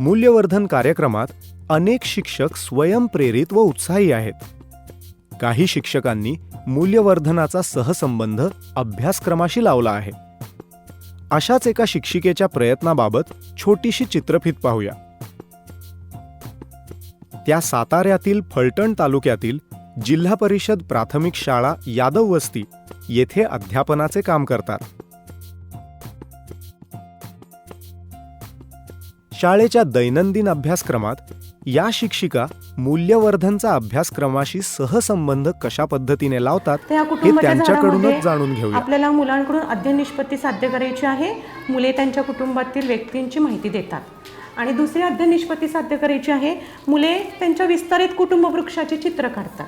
मूल्यवर्धन कार्यक्रमात अनेक शिक्षक स्वयंप्रेरित व उत्साही आहेत. काही शिक्षकांनी मूल्यवर्धनाचा सहसंबंध अभ्यासक्रमाशी लावला आहे. अशाच एका शिक्षिकेच्या प्रयत्नाबाबत छोटीशी चित्रफित पाहूया. त्या साताऱ्यातील फलटण तालुक्यातील जिल्हा परिषद प्राथमिक शाळा यादव वस्ती येथे अध्यापनाचे काम करतात. शाळेच्या दैनंदिन अभ्यासक्रमात या शिक्षिका मूल्यवर्धनचा अभ्यासक्रमाशी सहसंबंध कशा पद्धतीने लावतात हे त्यांच्याकडूनच जाणून घेऊया. आपल्याला मुलांकडून अध्ययन निष्पत्ती साध्य करायची आहे. मुले त्यांच्या कुटुंबातील व्यक्तींची माहिती देतात. आणि दुसरी अध्ययन निष्पत्ती साध्य करायची आहे मुले त्यांच्या विस्तारित कुटुंब वृक्षाचे चित्र काढतात.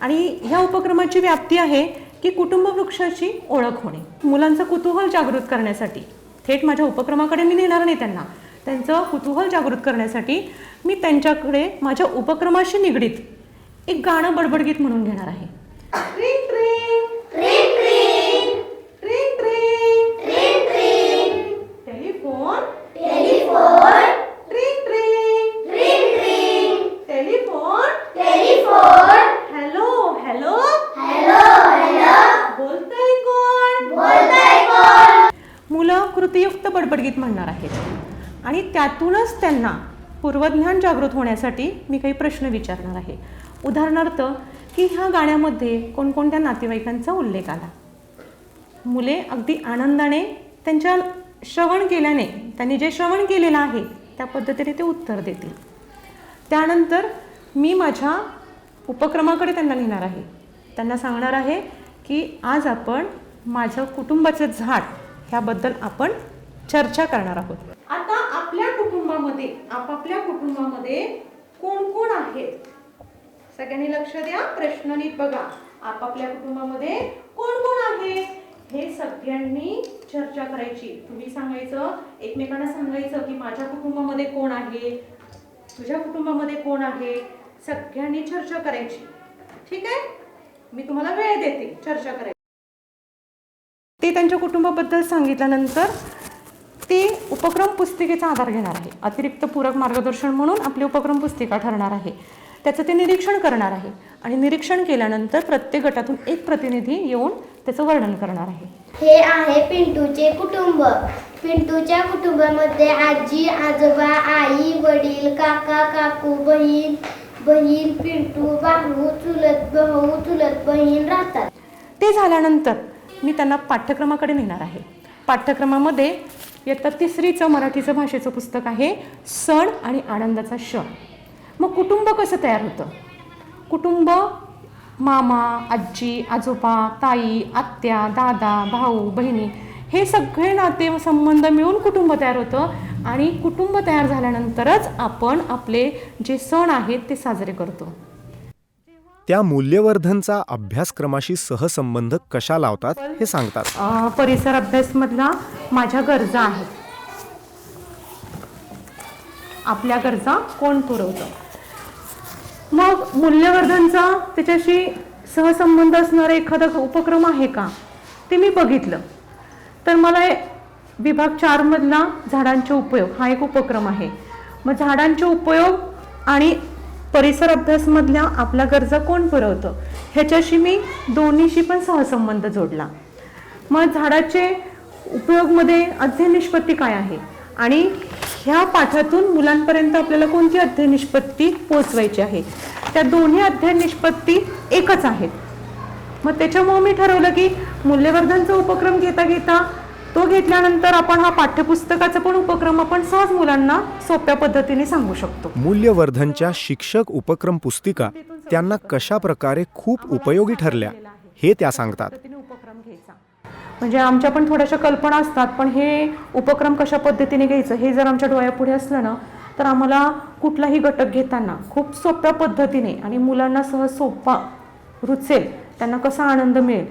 आणि ह्या उपक्रमाची व्याप्ती आहे की कुटुंब वृक्षाची ओळख होणे. मुलांचं कुतूहल जागृत करण्यासाठी थेट माझ्या उपक्रमाकडे मी नेणार नाही त्यांना. त्यांचं कुतूहल जागृत करण्यासाठी मी त्यांच्याकडे माझ्या उपक्रमाशी निगडीत एक गाणं बडबडगीत म्हणून घेणार आहे. मुलं कृतीयुक्त बडबडगीत म्हणणार आहेत. आणि त्यातूनच त्यांना पूर्वज्ञान जागृत होण्यासाठी मी काही प्रश्न विचारणार आहे. उदाहरणार्थ की ह्या गाण्यामध्ये कोणकोणत्या नातेवाईकांचा उल्लेख आला? मुले अगदी आनंदाने त्यांच्या श्रवण केल्याने त्यांनी जे श्रवण केलेलं आहे त्या पद्धतीने ते उत्तर देतील. त्यानंतर मी माझ्या उपक्रमाकडे त्यांना लिहिणार आहे. त्यांना सांगणार आहे की आज आपण माझं कुटुंबाचं झाड ह्याबद्दल आपण चर्चा करणार आहोत. आता कुटुंबामध्ये आपापल्या कुटुंबामध्ये कोण कोण आहेत? सगळ्यांनी लक्ष द्या प्रश्न नीट बघा. आपापल्या कुटुंबामध्ये कोण कोण आहे हे सगळ्यांनी चर्चा करायची. तुम्ही सांगायचं एकमेकांना सांगायचं की माझ्या कुटुंबामध्ये कोण आहे? तुझ्या कुटुंबामध्ये कोण आहे? सगळ्यांनी चर्चा करायची. ठीक आहे? मी तुम्हाला वेळ देते चर्चा करायची ते त्यांच्या कुटुंबाबद्दल सांगितल्यानंतर ते उपक्रम पुस्तिकेचा आधार घेणार आहे. अतिरिक्त पूरक मार्गदर्शन म्हणून आपली उपक्रम पुस्तिका ठरणार आहे. त्याचं ते निरीक्षण करणार आहे. आणि निरीक्षण केल्यानंतर प्रत्येक गटातून एक प्रतिनिधी येऊन त्याचं वर्णन करणार आहे. हे आहे पिंटूचे कुटुंब. पिंटूच्या कुटुंबामध्ये आजी आजोबा आई वडील काका काकू बहीण बहीण पिंटू भाऊ चुलत भाऊ चुलत बहीण राहतात. ते झाल्यानंतर मी त्यांना पाठ्यक्रमाकडे नेणार आहे. पाठ्यक्रमामध्ये इयत्ता तिसरीचं मराठीचं भाषेचं पुस्तक आहे सण आणि आनंदाचा क्षण. मग कुटुंब कसं तयार होतं? कुटुंब मामा आजी आजोबा ताई आत्या दादा भाऊ बहिणी हे सगळे नाते व संबंध मिळून कुटुंब तयार होतं आणि कुटुंब तयार झाल्यानंतरच आपण आपले जे सण आहेत ते साजरे करतो. त्या मूल्यवर्धनचा अभ्यासक्रमाशी सहसंबंध कशा लावतात हे सांगतात. अ, परिसर अभ्यासमधला माझ्या गरजा आहेत. आपल्या गरजा कोण पुरवतं? मग मूल्यवर्धनचा त्याच्याशी सहसंबंध असणारा एखादा उपक्रम आहे का? ते मी बघितलं. तर मला हे विभाग चारमधला झाडांचे उपयोग हा एक उपक्रम आहे. मग झाडांचे उपयोग आणि परिसर अभ्यासमधल्या आपल्या गरजा कोण पुरवतं? ह्याच्याशी मी दोन्हीशी पण सहसंबंध जोडला. मग झाडाचे उपयोगमध्ये अध्ययन निष्पत्ती काय आहे? आणि ह्या पाठातून मुलांपर्यंत आपल्याला कोणती अध्ययन निष्पत्ती पोचवायची आहे? त्या दोन्ही अध्ययन निष्पत्ती एकच आहेत. मग त्याच्यामुळं मी ठरवलं की मूल्यवर्धनचा उपक्रम घेता घेता तो घेतल्यानंतर आपण हा पाठ्यपुस्तकाचा पण उपक्रम आपण सहज मुलांना सोप्या पद्धतीने सांगू शकतो. मूल्यवर्धनच्या शिक्षक उपक्रम पुस्तिका त्यांना कशा प्रकारे खूप उपयोगी ठरल्या हे त्या सांगतात. म्हणजे आमच्या पण थोड्याशा कल्पना असतात पण हे उपक्रम कशा पद्धतीने घ्यायचं हे जर आमच्या डोळ्यापुढे असलं ना तर आम्हाला कुठलाही घटक घेताना खूप सोप्या पद्धतीने आणि मुलांना सहज सोपा रुचेल त्यांना कसा आनंद मिळेल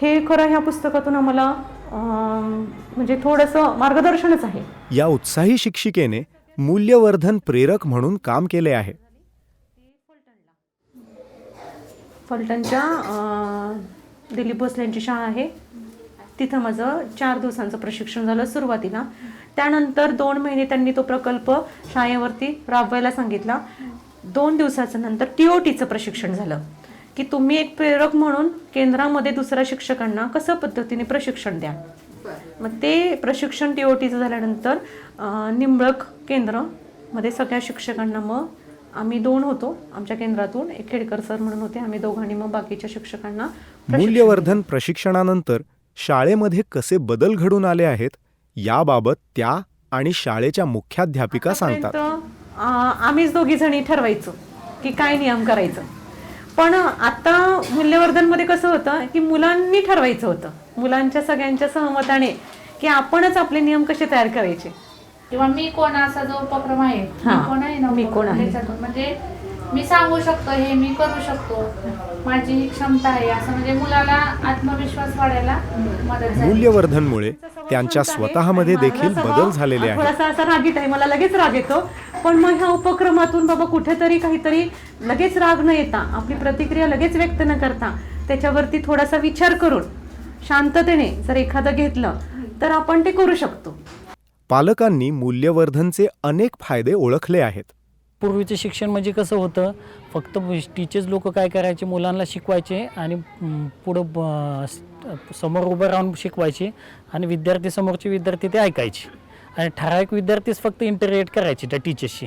हे खरं ह्या पुस्तकातून आम्हाला म्हणजे थोडंसं मार्गदर्शनच आहे. या उत्साही शिक्षिकेने मूल्यवर्धन प्रेरक म्हणून काम केले आहे. फलटणच्या अं, दिलीप भोसलेंची शाळा आहे. तिथं माझं चार दिवसांचं प्रशिक्षण झालं सुरुवातीला. त्यानंतर दोन महिने त्यांनी तो प्रकल्प शाळेवरती राबवायला सांगितला. दोन दिवसाचं नंतर टी ओ टीचं प्रशिक्षण झालं. की तुम्ही एक प्रेरक म्हणून केंद्रामध्ये दुसऱ्या शिक्षकांना कसं पद्धतीने प्रशिक्षण द्या? मग ते प्रशिक्षण टी ओ टीचं झाल्यानंतर निंबळक केंद्रमध्ये सगळ्या शिक्षकांना मग आम्ही दोन होतो. आमच्या केंद्रातून एक खेडकर सर म्हणून होते. आम्ही दोघांनी मग बाकीच्या शिक्षकांना मूल्यवर्धन प्रशिक्षणानंतर शाळेमध्ये कसे बदल घडून आले आहेत याबाबत त्या आणि शाळेच्या मुख्याध्यापिका सांगतात. आम्हीच दोघी जणी ठरवायचो की काय नियम करायचं. पण आता मूल्यवर्धनमध्ये कसं होतं की मुलांनी ठरवायचं होतं. मुलांच्या सगळ्यांच्या सहमताने की आपणच आपले नियम कसे तयार करायचे. किंवा मी कोण असा जो उपक्रम आहे हा. मी कोण आहे ना मी कोण आहे. त्याच्यातून म्हणजे मी सांगू शकतो हे मी करू शकतो. माझी ही क्षमता आहे असं म्हणजे मुलाला आत्मविश्वास वाढायला मदत झाली. मूल्यवर्धनमुळे त्यांच्या स्वतःमध्ये देखील माझा बदल झालेले आहेत. थोडासा असा रागीट आहे मला लगेच राग येतो. पण मग ह्या उपक्रमातून बाबा कुठेतरी काहीतरी लगेच राग न येता आपली प्रतिक्रिया लगेच व्यक्त न करता त्याच्यावरती थोडासा विचार करून शांततेने जर एखादं घेतलं तर आपण ते करू शकतो. पालकांनी मूल्यवर्धनचे अनेक फायदे ओळखले आहेत. पूर्वीचं शिक्षण म्हणजे कसं होतं फक्त टीचर्स लोक काय करायचे मुलांना शिकवायचे आणि पुढं समोर उभं राहून शिकवायचे आणि विद्यार्थी समोरचे विद्यार्थी ते ऐकायचे. आणि ठराविक विद्यार्थीच फक्त इंटरॅक्ट करायचे त्या टीचर्सशी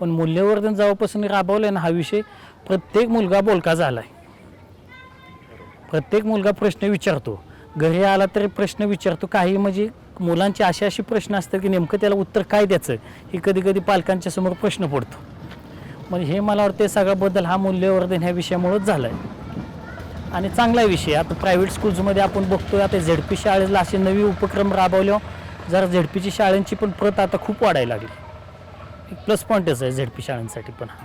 पण मूल्यवर्धन जेव्हापासून राबवलं आहे ना हा विषय प्रत्येक मुलगा बोलका झाला आहे प्रत्येक मुलगा प्रश्न विचारतो. घरी आला तरी प्रश्न विचारतो. काही म्हणजे मुलांचे असे असे प्रश्न असतात की नेमकं त्याला उत्तर काय द्यायचं? हे कधी कधी पालकांच्या समोर प्रश्न पडतो. म्हणजे हे मला वाटतं सगळा बदल हा मूल्यवर्धन ह्या विषयामुळेच झाला आहे आणि चांगला विषय आता प्रायव्हेट स्कूल्समध्ये आपण बघतोय आता झेड पी शाळेला असे नवी उपक्रम राबवल्यावर जरा झेडपीची शाळेंची शाळांची पण प्रत आता खूप वाढायला लागली. एक प्लस पॉईंटच आहे झेडपी शाळांसाठी पण हा.